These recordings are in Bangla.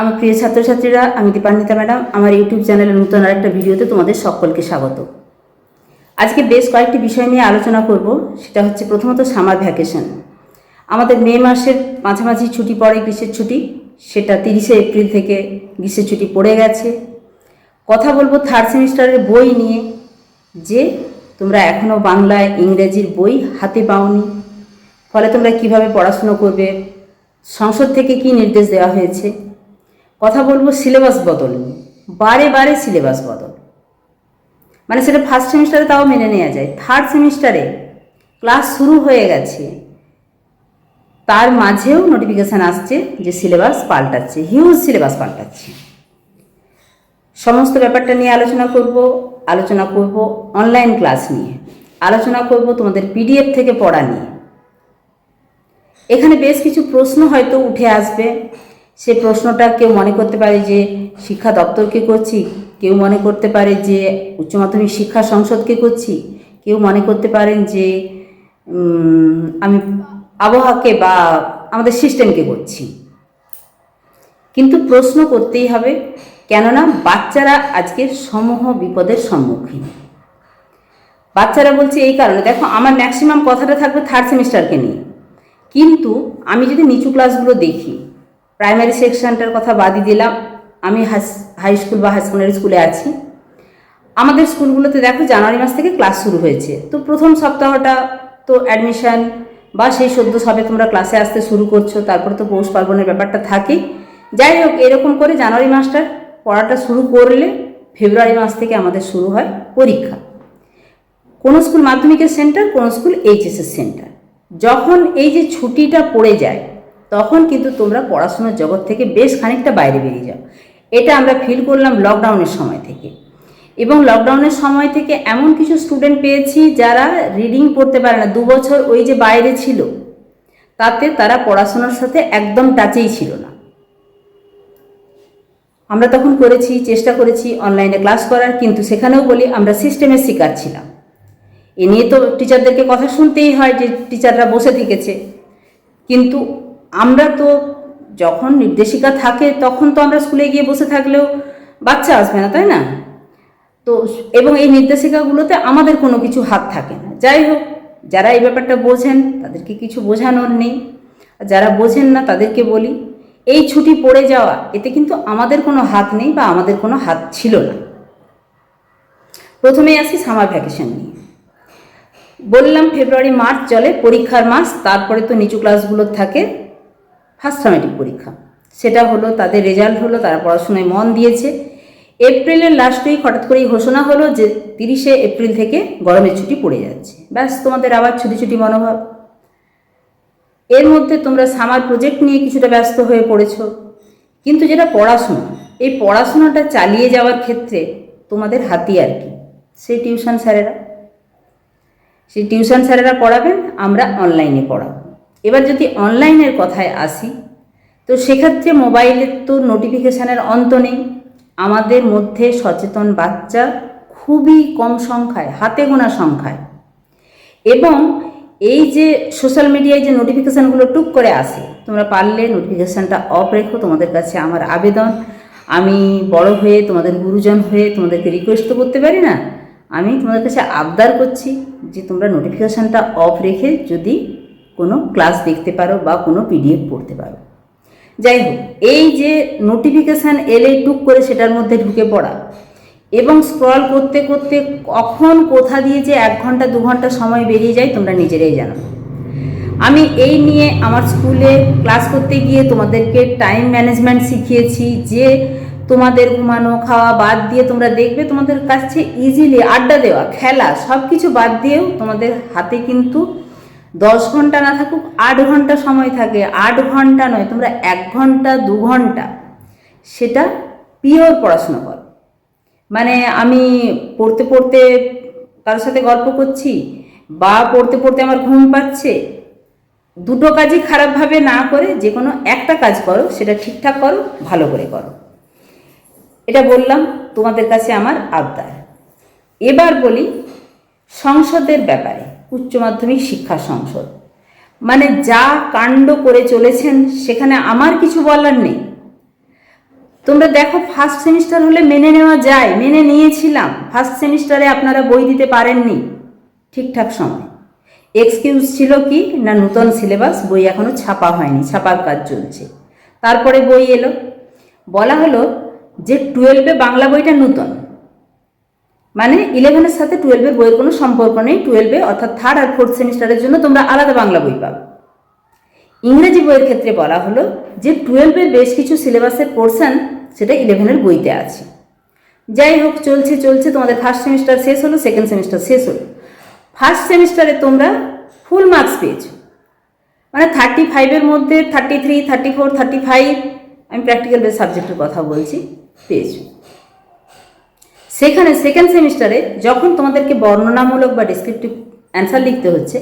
আমার প্রিয় ছাত্রছাত্রীরা, আমি দীপান্বিতা ম্যাডাম। আমার ইউটিউব চ্যানেলের নতুন আরেকটা ভিডিওতে তোমাদের সকলকে স্বাগত। আজকে বেশ কয়েকটি বিষয় নিয়ে আলোচনা করব। সেটা হচ্ছে প্রথমত সামার ভ্যাকেশন। আমাদের মে মাসের মাঝামাঝি ছুটি পড়ে গ্রীষ্মের ছুটি। সেটা তিরিশে এপ্রিল থেকে গ্রীষ্মের ছুটি পড়ে গেছে। কথা বলব থার্ড সেমিস্টারের বই নিয়ে, যে তোমরা এখনও বাংলায় ইংরেজির বই হাতে পাওনি। ফলে তোমরা কীভাবে পড়াশুনো করবে? সংসদ থেকে কি নির্দেশ দেওয়া হয়েছে? কথা বলব সিলেবাস বদল। বারে বারে সিলেবাস বদল। মানে সেটা ফার্স্ট সেমিস্টারে তাও মেনে নেওয়া যায়। থার্ড সেমিস্টারে ক্লাস শুরু হয়ে গেছে। তার মাঝেও নোটিফিকেশান আসছে যে সিলেবাস পাল্টাচ্ছে। হিউজ সিলেবাস পাল্টাচ্ছে। সমস্ত ব্যাপারটা নিয়ে আলোচনা করব আলোচনা করব অনলাইন ক্লাস নিয়ে। আলোচনা করব তোমাদের পিডিএফ থেকে পড়া নিয়ে। এখানে বেশ কিছু প্রশ্ন হয়তো উঠে আসবে। সে প্রশ্নটা কেউ মনে করতে পারে যে শিক্ষা দপ্তরকে করছি? কেউ মনে করতে পারে যে উচ্চ মাধ্যমিক শিক্ষা সংসদকে করছি? কেউ মনে করতে পারেন যে আমি আবহাওয়াকে বা আমাদের সিস্টেমকে করছি। কিন্তু প্রশ্ন করতেই হবে, কেননা বাচ্চারা আজকে সমূহ বিপদের সম্মুখীন। বাচ্চারা বলছে এই কারণে, দেখো আমার ম্যাক্সিমাম কথাটা থাকবে থার্ড সেমিস্টারকে নিয়ে। কিন্তু আমি যদি নিচু ক্লাসগুলো দেখি প্রাইমারি সেকশনটার কথা বাদই দিলাম। আমি হাই স্কুল বা হাই সেকেন্ডারি স্কুলে আছি। আমাদের স্কুলগুলোতে দেখো জানুয়ারি মাস থেকে ক্লাস শুরু হয়েছে। তো প্রথম সপ্তাহটা তো অ্যাডমিশান বা সেই সদ্য সবে তোমরা ক্লাসে আসতে শুরু করছ, তারপরে তো পৌষ পার্বণের ব্যাপারটা থাকেই। যাই হোক, এরকম করে জানুয়ারি মাসটার পড়াটা শুরু করলে ফেব্রুয়ারি মাস থেকে আমাদের শুরু হয় পরীক্ষা। কোনো স্কুল মাধ্যমিকের সেন্টার কোন স্কুল এইচএসের সেন্টার যখন এই যে ছুটিটা পড়ে যায় তখন কিন্তু তোমরা পড়াশোনার জগৎ থেকে বেশ খানিকটা বাইরে বেরিয়ে যাও। এটা আমরা ফিল করলাম লকডাউনের সময় থেকে। এবং লকডাউনের সময় থেকে এমন কিছু স্টুডেন্ট পেয়েছি যারা রিডিং পড়তে পারে না। দু বছর ওই যে বাইরে ছিল, তাতে তারা পড়াশোনার সাথে একদম টাচেই ছিল না। আমরা তখন করেছি, চেষ্টা করেছি অনলাইনে ক্লাস করার, কিন্তু সেখানেও বলি আমরা সিস্টেমের শিকার ছিলাম। এ নিয়ে তো টিচারদেরকে কথা শুনতেই হয় যে টিচাররা বসে থেকেছে। কিন্তু আমরা তো যখন নির্দেশিকা থাকে, তখন তো আমরা স্কুলে গিয়ে বসে থাকলেও বাচ্চা আসবে না, তাই না? তো এবং এই নির্দেশিকাগুলোতে আমাদের কোনো কিছু হাত থাকে না। যাই হোক, যারা এই ব্যাপারটা বোঝেন, তাদেরকে কিছু বোঝানোর নেই। আর যারা বোঝেন না, তাদেরকে বলি, এই ছুটি পড়ে যাওয়া, এতে কিন্তু আমাদের কোনো হাত নেই বা আমাদের কোনো হাত ছিল না। প্রথমেই আসি সামার ভ্যাকেশন নিয়ে। বললাম ফেব্রুয়ারি, মার্চ চলে, পরীক্ষার মাস, তারপরে তো নিচু ক্লাসগুলো থাকে। ফার্স্ট সামেটিক পরীক্ষা। সেটা হলো, তাদের রেজাল্ট হলো, তারা পড়াশোনায় মন দিয়েছে। এপ্রিলের লাস্ট উইক হঠাৎ করেই ঘোষণা হলো যে, তিরিশে এপ্রিল থেকে গরমের ছুটি পড়ে যাচ্ছে। ব্যাস, তোমাদের আবার ছুটি ছুটি মনোভাব। এর মধ্যে তোমরা সামার প্রজেক্ট নিয়ে কিছুটা ব্যস্ত হয়ে পড়েছো। কিন্তু যেটা পড়াশোনা, এই পড়াশোনাটা চালিয়ে যাওয়ার ক্ষেত্রে তোমাদের হাতিয়ার কি? সেই টিউশন স্যারেরা। সেই টিউশন স্যারেরা পড়াবেন, আমরা অনলাইনে পড়াবো। এবার যদি অনলাইনের কথায় আসি, তো সেক্ষেত্রে মোবাইলের তো নোটিফিকেশানের অন্ত নেই। আমাদের মধ্যে সচেতন বাচ্চা খুবই কম সংখ্যায়, হাতে গোনা সংখ্যায়। এবং এই যে সোশ্যাল মিডিয়ায় যে নোটিফিকেশানগুলো টুক করে আসে, তোমরা পারলে নোটিফিকেশানটা অফ রেখো, তোমাদের কাছে আমার আবেদন। আমি বড় হয়ে তোমাদের গুরুজন হয়ে তোমাদেরকে রিকোয়েস্ট তো করতে পারি না। আমি তোমাদের কাছে আবদার করছি যে তোমরা নোটিফিকেশানটা অফ রেখে যদি কোনো ক্লাস দেখতে পারো বা কোনো পিডিএফ পড়তে পারো। যাই হোক, এই যে নোটিফিকেশান এলে টুক করে সেটার মধ্যে ঢুকে পড়া এবং স্ক্রল করতে করতে কখন কোথা দিয়ে যে এক ঘণ্টা, দু ঘণ্টা সময় বেরিয়ে যায় তোমরা নিজেরাই জানো। আমি এই নিয়ে আমার স্কুলে ক্লাস করতে গিয়ে তোমাদেরকে টাইম ম্যানেজমেন্ট শিখিয়েছি যে তোমাদের ঘুমানো, খাওয়া বাদ দিয়ে তোমরা দেখবে তোমাদের কাছে ইজিলি আড্ডা দেওয়া, খেলা সব কিছু বাদ দিয়েও তোমাদের হাতে কিন্তু দশ ঘণ্টা না থাকুক, আট ঘণ্টা সময় থাকে। আট ঘণ্টা নয়, তোমরা এক ঘণ্টা, দু ঘণ্টা, সেটা পিওর পড়াশোনা করো। মানে আমি পড়তে পড়তে কারোর সাথে গল্প করছি বা পড়তে পড়তে আমার ঘুম পাচ্ছে, দুটো কাজই খারাপভাবে না করে যে কোনো একটা কাজ করো, সেটা ঠিকঠাক করো, ভালো করে করো। এটা বললাম তোমাদের কাছে আমার আবদার। এবার বলি সংসদের ব্যাপারে। উচ্চ মাধ্যমিক শিক্ষা সংসদ। মানে যা কাণ্ড করে চলেছেন, সেখানে আমার কিছু বলার নেই। তোমরা দেখো ফার্স্ট সেমিস্টার হলে মেনে নেওয়া যায়, মেনে নিয়েছিলাম। ফার্স্ট সেমিস্টারে আপনারা বই দিতে পারেননি, ঠিকঠাক সময়। এক্সকিউজ ছিল কি, না নূতন সিলেবাস বই এখনও ছাপা হয়নি, ছাপার কাজ চলছে। তারপরে বই এলো। বলা হলো যে টুয়েলভে বাংলা বইটা নূতন। মানে ইলেভেনের সাথে টুয়েলভের বইয়ের কোনো সম্পর্ক নেই টুয়েলভে অর্থাৎ থার্ড আর ফোর্থ সেমিস্টারের জন্য তোমরা আলাদা বাংলা বই পাবে। ইংরেজি বইয়ের ক্ষেত্রে বলা হলো যে টুয়েলভের বেশ কিছু সিলেবাসের পোর্শন সেটা ইলেভেনের বইতে আছে। যাই হোক, চলছে চলছে, তোমাদের ফার্স্ট সেমিস্টার শেষ হলো সেকেন্ড সেমিস্টার শেষ হলো। ফার্স্ট সেমিস্টারে তোমরা ফুল মার্কস পেয়েছ। মানে থার্টি ফাইভের মধ্যে thirty three thirty four thirty five আমি প্র্যাকটিক্যাল বেস সাবজেক্টের কথা বলছি, পেয়েছ। সেখানে সেকেন্ড সেমিস্টারে যখন তোমাদেরকে বর্ণনামূলক বা ডিসক্রিপটিভ অ্যান্সার লিখতে হচ্ছে,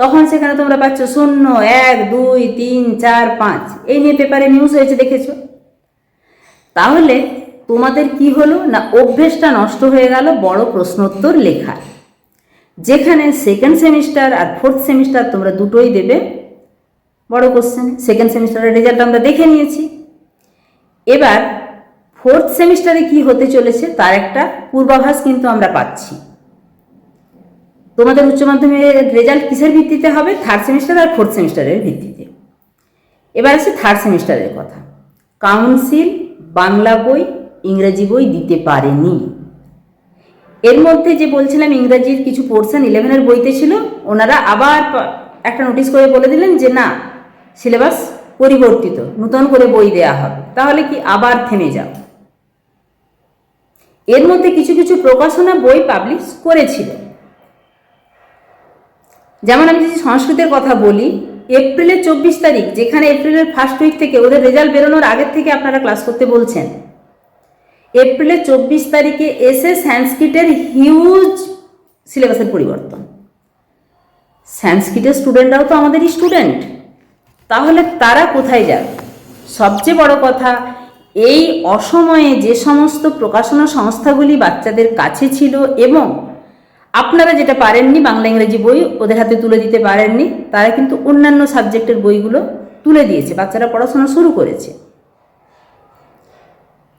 তখন সেখানে তোমরা পাচ্ছ শূন্য, এক, দুই, তিন, চার, পাঁচ। এই নিয়ে পেপারে নিউজ হয়েছে, দেখেছ? তাহলে তোমাদের কি হলো না অভ্যেসটা নষ্ট হয়ে গেল, বড় প্রশ্নোত্তর লেখার। যেখানে সেকেন্ড সেমিস্টার আর ফোর্থ সেমিস্টার তোমরা দুটোই দেবে, বড় কোশ্চেন সেকেন্ড সেমিস্টারের রেজাল্ট আমরা দেখে নিয়েছি। এবার ফোর্থ সেমিস্টারে কি হতে চলেছে তার একটা পূর্বাভাস কিন্তু আমরা পাচ্ছি। তোমাদের উচ্চ মাধ্যমিকের রেজাল্ট কিসের ভিত্তিতে হবে? থার্ড সেমিস্টার আর ফোর্থ সেমিস্টারের ভিত্তিতে। এবার আছে থার্ড সেমিস্টারের কথা। কাউন্সিল বাংলা বই, ইংরেজি বই দিতে পারেনি। এর মধ্যে যে বলছিলাম ইংরাজির কিছু পোর্শন ইলেভেনের বইতে ছিল, ওনারা আবার একটা নোটিশ করে বলে দিলেন যে না সিলেবাস পরিবর্তিত, নতুন করে বই দেয়া হবে। তাহলে কি আবার থেমে যাও এর মধ্যে কিছু কিছু প্রকাশনা বই পাবলিশ করেছিল। যেমন আমি যদি সংস্কৃতের কথা বলি, এপ্রিলের চব্বিশ তারিখ, যেখানে এপ্রিলের ফার্স্ট উইক থেকে ওদের রেজাল্ট বেরোনোর আগের থেকে আপনারা ক্লাস করতে বলছেন। এপ্রিলের চব্বিশ তারিখে এসে সংস্কৃতের হিউজ সিলেবাসের পরিবর্তন। সংস্কৃতের স্টুডেন্টরাও তো আমাদেরই স্টুডেন্ট তাহলে তারা কোথায় যাবে? সবচেয়ে বড় কথা এই অসময়ে যে সমস্ত প্রকাশনা সংস্থাগুলি বাচ্চাদের কাছে ছিল এবং আপনারা যেটা পারেননি, বাংলা, ইংরেজি বই ওদের হাতে তুলে দিতে পারেননি, তারা কিন্তু অন্যান্য সাবজেক্টের বইগুলো তুলে দিয়েছে, বাচ্চারা পড়াশোনা শুরু করেছে।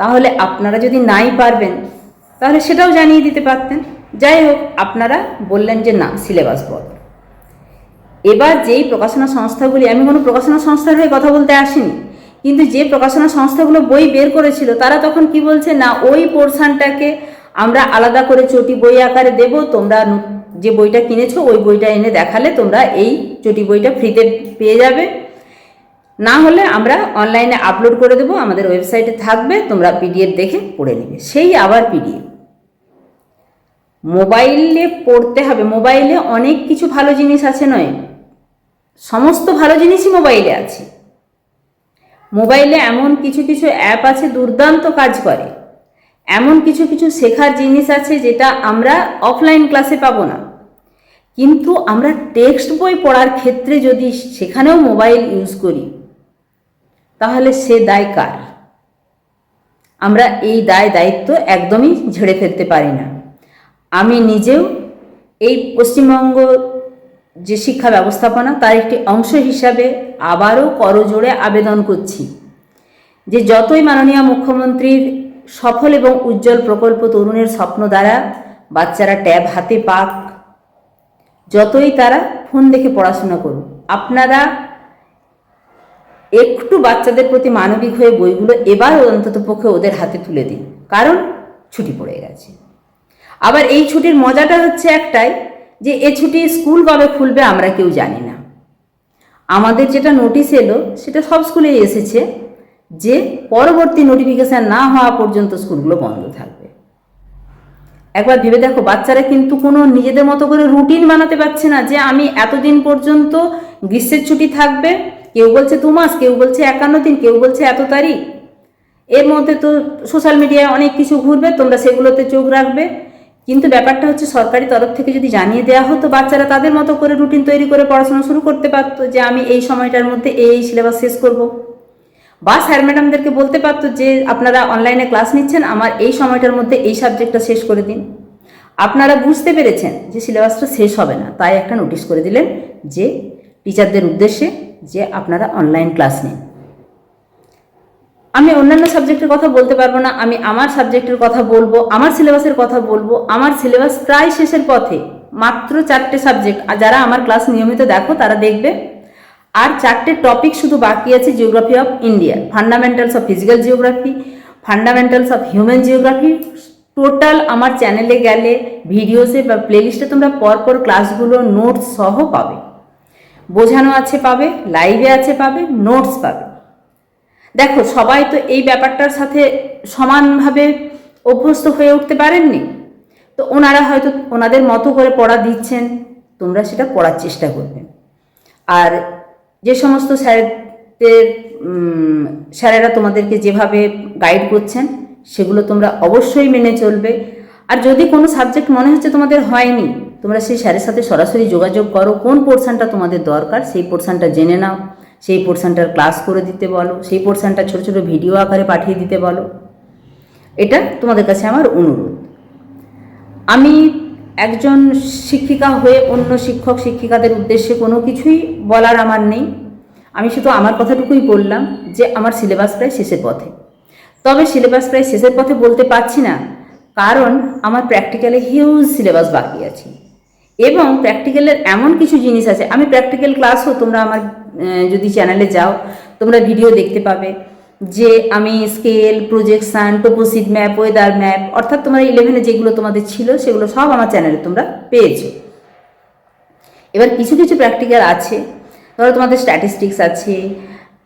তাহলে আপনারা যদি নাই পারবেন, তাহলে সেটাও জানিয়ে দিতে পারতেন। যাই হোক, আপনারা বললেন যে না, সিলেবাস বদল। এবার যেই প্রকাশনা সংস্থাগুলি, আমি কোনো প্রকাশনা সংস্থার হয়ে কথা বলতে আসিনি। কিন্তু যে প্রকাশনা সংস্থাগুলো বই বের করেছিল, তারা তখন কি বলছে? না, ওই পোর্শনটাকে আমরা আলাদা করে চটি বই আকারে দেব, তোমরা যে বইটা কিনেছো, ওই বইটা এনে দেখালে তোমরা এই চটি বইটা ফ্রিতে পেয়ে যাবে। না হলে আমরা অনলাইনে আপলোড করে দেবো, আমাদের ওয়েবসাইটে থাকবে, তোমরা পিডিএফ দেখে পড়ে নেবে। সেই আবার পিডিএফ। মোবাইলে পড়তে হবে। মোবাইলে অনেক কিছু ভালো জিনিস আছে নয়? সমস্ত ভালো জিনিসই মোবাইলে আছে। মোবাইলে এমন কিছু কিছু অ্যাপ আছে দুর্দান্ত কাজ করে। এমন কিছু কিছু শেখার জিনিস আছে যেটা আমরা অফলাইন ক্লাসে পাবো না। কিন্তু আমরা টেক্সট বই পড়ার ক্ষেত্রে যদি সেখানেও মোবাইল ইউজ করি, তাহলে সে দায় কার? আমরা এই দায় দায়িত্ব একদমই ঝেড়ে ফেলতে পারি না। আমি নিজেও এই পশ্চিমবঙ্গ যে শিক্ষা ব্যবস্থাপনা, তার একটি অংশ হিসাবে আবারও করজোড়ে আবেদন করছি। যে যতই মাননীয় মুখ্যমন্ত্রীর সফল এবং উজ্জ্বল প্রকল্প তরুণের স্বপ্ন দ্বারা বাচ্চারা ট্যাব হাতে পাক, যতই তারা ফোন দেখে পড়াশোনা করুক, আপনারা একটু বাচ্চাদের প্রতি মানবিক হয়ে বইগুলো এবার অন্তত পক্ষে ওদের হাতে তুলে দিন, কারণ ছুটি পড়ে গেছে। আবার এই ছুটির মজাটা হচ্ছে একটাই যে এ ছুটি স্কুল কবে খুলবে আমরা কেউ জানি না। আমাদের যেটা নোটিশ এলো, সেটা সব স্কুলেই এসেছে যে পরবর্তী নোটিফিকেশান না হওয়া পর্যন্ত স্কুলগুলো বন্ধ থাকবে। একবার ভেবে দেখো, বাচ্চারা কিন্তু কোনো নিজেদের মতো করে রুটিন বানাতে পারছে না যে আমি এতদিন পর্যন্ত গ্রীষ্মের ছুটি থাকবে, কেউ বলছে দু মাস, কেউ বলছে একান্ন দিন, কেউ বলছে এত তারিখ। এর মধ্যে তো সোশ্যাল মিডিয়ায় অনেক কিছু ঘুরবে, তোমরা সেগুলোতে চোখ রাখবে। কিন্তু ব্যাপারটা হচ্ছে সরকারি তরফ থেকে যদি জানিয়ে দেওয়া হতো বাচ্চারা তাদের মতো করে রুটিন তৈরি করে পড়াশোনা শুরু করতে পারতো যে আমি এই সময়টার মধ্যে এই সিলেবাস শেষ করব। বা স্যার ম্যাডামদেরকে বলতে পারতো যে আপনারা অনলাইনে ক্লাস নিচ্ছেন, আমার এই সময়টার মধ্যে এই সাবজেক্টটা শেষ করে দিন। আপনারা বুঝতে পেরেছেন যে সিলেবাসটা শেষ হবে না। তাই একটা নোটিশ করে দিলেন যে টিচারদের উদ্দেশ্যে যে আপনারা অনলাইন ক্লাস নিন। আমি অন্যান্য সাবজেক্টের কথা বলতে পারব না, আমি আমার সাবজেক্টের কথা বলব, আমার সিলেবাসের কথা বলব, আমার সিলেবাস প্রায় শেষের পথে, মাত্র চারটে সাবজেক্ট, আর যারা আমার ক্লাস নিয়মিত দেখো তারা দেখবে। আর চারটে টপিক শুধু বাকি আছে geography of India, fundamentals of physical geography, fundamentals of human geography. Total আমার চ্যানেলে গেলে, ভিডিওসে বা প্লেলিস্টে তোমরা পরপর ক্লাসগুলো নোটস সহ পাবে। বোঝানো আছে পাবে, লাইভে আছে পাবে, নোটস পাবে। দেখো, সবাই তো এই ব্যাপারটার সাথে সমানভাবে অভ্যস্ত হয়ে উঠতে পারেননি। তো ওনারা হয়তো ওনাদের মতো করে পড়া দিচ্ছেন, তোমরা সেটা পড়ার চেষ্টা করবে। আর যে সমস্ত স্যারদের স্যারেরা তোমাদেরকে যেভাবে গাইড করছেন, সেগুলো তোমরা অবশ্যই মেনে চলবে। আর যদি কোনো সাবজেক্ট মনে হচ্ছে তোমাদের হয়নি, তোমরা সেই স্যারের সাথে সরাসরি যোগাযোগ করো, কোন পোর্শনটা তোমাদের দরকার, সেই পোর্শনটা জেনে নাও। সেই পোর্শনটার ক্লাস করে দিতে বলো, সেই পোর্শনটা ছোট ছোট ভিডিও আকারে পাঠিয়ে দিতে বলো। এটা তোমাদের কাছে আমার অনুরোধ। আমি একজন শিক্ষিকা হয়ে অন্য শিক্ষক শিক্ষিকাদের উদ্দেশ্যে কোনো কিছুই বলার আমার নেই। আমি শুধু আমার কথাটুকুই বললাম যে আমার সিলেবাস প্রায় শেষের পথে। তবে সিলেবাস প্রায় শেষের পথে বলতে পারছি না, কারণ আমার প্র্যাকটিক্যালে হিউজ সিলেবাস বাকি আছে। এবং প্র্যাকটিক্যালের এমন কিছু জিনিস আছে, আমি প্র্যাকটিক্যাল ক্লাসও তোমরা আমার যদি চ্যানেলে যাও, তোমরা ভিডিও দেখতে পাবে যে আমি scale projection toposheet map weather map অর্থাৎ তোমরা ইলেভেনে যেগুলো তোমাদের ছিল, সেগুলো সব আমার চ্যানেলে তোমরা পেয়েছ। এবার কিছু কিছু প্র্যাকটিক্যাল আছে। ধরো তোমাদের স্ট্যাটিস্টিক্স আছে।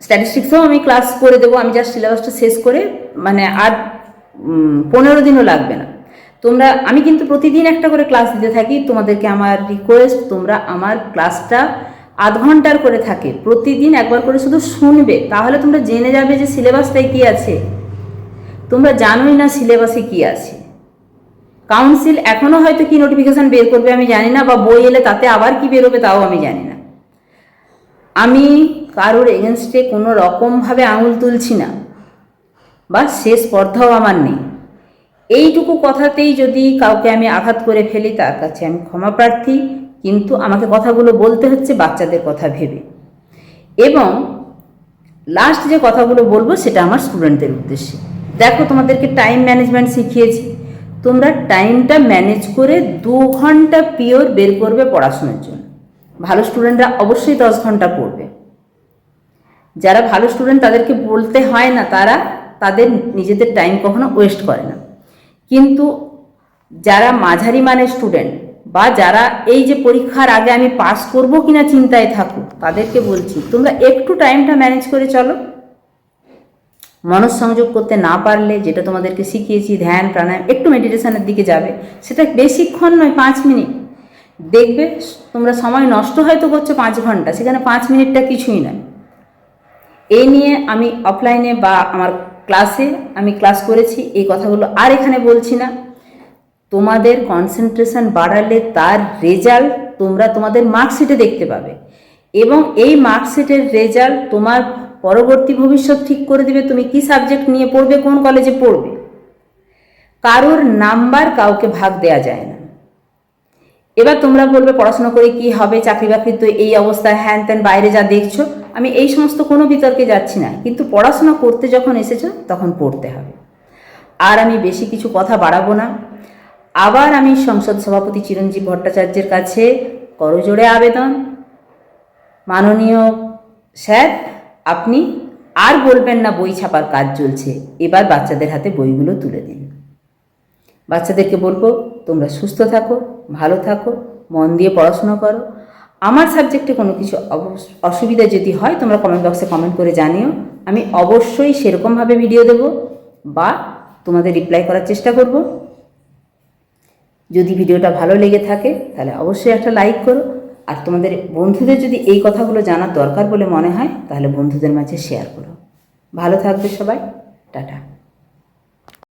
স্ট্যাটিস্টিক্সও আমি ক্লাস করে দেবো, আমি জাস্ট সিলেবাসটা শেষ করে মানে আর পনেরো দিনও লাগবে না। তোমরা, আমি কিন্তু প্রতিদিন একটা করে ক্লাস দিতে থাকি, তোমাদেরকে আমার রিকোয়েস্ট তোমরা আমার ক্লাসটা আধ ঘণ্টার করে থাকে, প্রতিদিন একবার করে শুধু শুনবে। তাহলে তোমরা জেনে যাবে যে সিলেবাসটায় কী আছে। তোমরা জানোই না সিলেবাসে কী আছে। কাউন্সিল এখনও হয়তো কি নোটিফিকেশন বের করবে আমি জানি না, বা বই এলে তাতে আবার কি বেরোবে তাও আমি জানি না। আমি কারোর এগেনস্টে কোনো রকমভাবে আঙুল তুলছি না, বা সে স্পর্ধাও আমার নেই। এইটুকু কথাতেই যদি কাউকে আমি আঘাত করে ফেলি, তার কাছে আমি ক্ষমা প্রার্থী। কিন্তু আমাকে কথাগুলো বলতে হচ্ছে বাচ্চাদের কথা ভেবে। এবং লাস্ট যে কথাগুলো বলব সেটা আমার স্টুডেন্টদের উদ্দেশ্যে। দেখো তোমাদেরকে টাইম ম্যানেজমেন্ট শিখিয়েছি। তোমরা টাইমটা ম্যানেজ করে দু ঘণ্টা পিওর বের করবে পড়াশোনার জন্য। ভালো স্টুডেন্টরা অবশ্যই দশ ঘণ্টা পড়বে। যারা ভালো স্টুডেন্ট তাদেরকে বলতে হয় না তারা তাদের নিজেদের টাইম কখনো ওয়েস্ট করে না। কিন্তু যারা মাঝারি মানের স্টুডেন্ট বা যারা এই যে পরীক্ষার আগে আমি পাস করব কিনা চিন্তায় থাকুক, তাদেরকে বলছি, তোমরা একটু টাইমটা ম্যানেজ করে চলো। মনঃসংযোগ করতে না পারলে, যেটা তোমাদেরকে শিখিয়েছি, ধ্যান, প্রাণায়াম, একটু মেডিটেশনের দিকে যাবে। সেটা বেশিক্ষণ নয়, পাঁচ মিনিট। দেখবে, তোমরা সময় নষ্ট হয়তো করছ পাঁচ ঘণ্টা, সেখানে পাঁচ মিনিটটা কিছুই নয়। এই নিয়ে আমি অফলাইনে বা আমার ক্লাসে আমি ক্লাস করেছি, এই কথাগুলো আর এখানে বলছি না। তোমাদের কনসেন্ট্রেশন বাড়ালে তার রেজাল্ট তোমরা তোমাদের মার্কশিটে দেখতে পাবে। এবং এই মার্কশিটের রেজাল্ট তোমার পরবর্তী ভবিষ্যৎ ঠিক করে দিবে, তুমি কি সাবজেক্ট নিয়ে পড়বে, কোন কলেজে পড়বে। কারোর নাম্বার কাউকে ভাগ দেয়া যায় না। এবার তোমরা বলবে, পড়াশোনা করে কি হবে, চাকরি বাকরি তো এই অবস্থায় হ্যান ত্যান, বাইরে যা দেখছ। আমি এই সমস্ত কোনো বিতর্কে যাচ্ছি না, কিন্তু পড়াশোনা করতে যখন এসেছ, তখন পড়তে হবে। আর আমি বেশি কিছু কথা বাড়াবো না। আবার আমি সংসদ সভাপতি চিরঞ্জীব ভট্টাচার্যের কাছে করজোড়ে আবেদন। মাননীয় স্যার, আপনি আর বলবেন না বই ছাপার কাজ চলছে। এবার বাচ্চাদের হাতে বইগুলো তুলে দিন। বাচ্চাদেরকে বলব, তোমরা সুস্থ থাকো, ভালো থাকো, মন দিয়ে পড়াশোনা করো। আমার সাবজেক্টে কোনো কিছু অসুবিধা যদি হয়, তোমরা কমেন্ট বক্সে কমেন্ট করে জানিও। আমি অবশ্যই সেরকমভাবে ভিডিও দেব বা তোমাদের রিপ্লাই করার চেষ্টা করব। যদি ভিডিওটা ভালো লেগে থাকে, তাহলে অবশ্যই একটা লাইক করো। আর তোমাদের বন্ধুদের যদি এই কথাগুলো জানার দরকার বলে মনে হয়, তাহলে বন্ধুদের মাঝে শেয়ার করো। ভালো থাকবে সবাই। টাটা।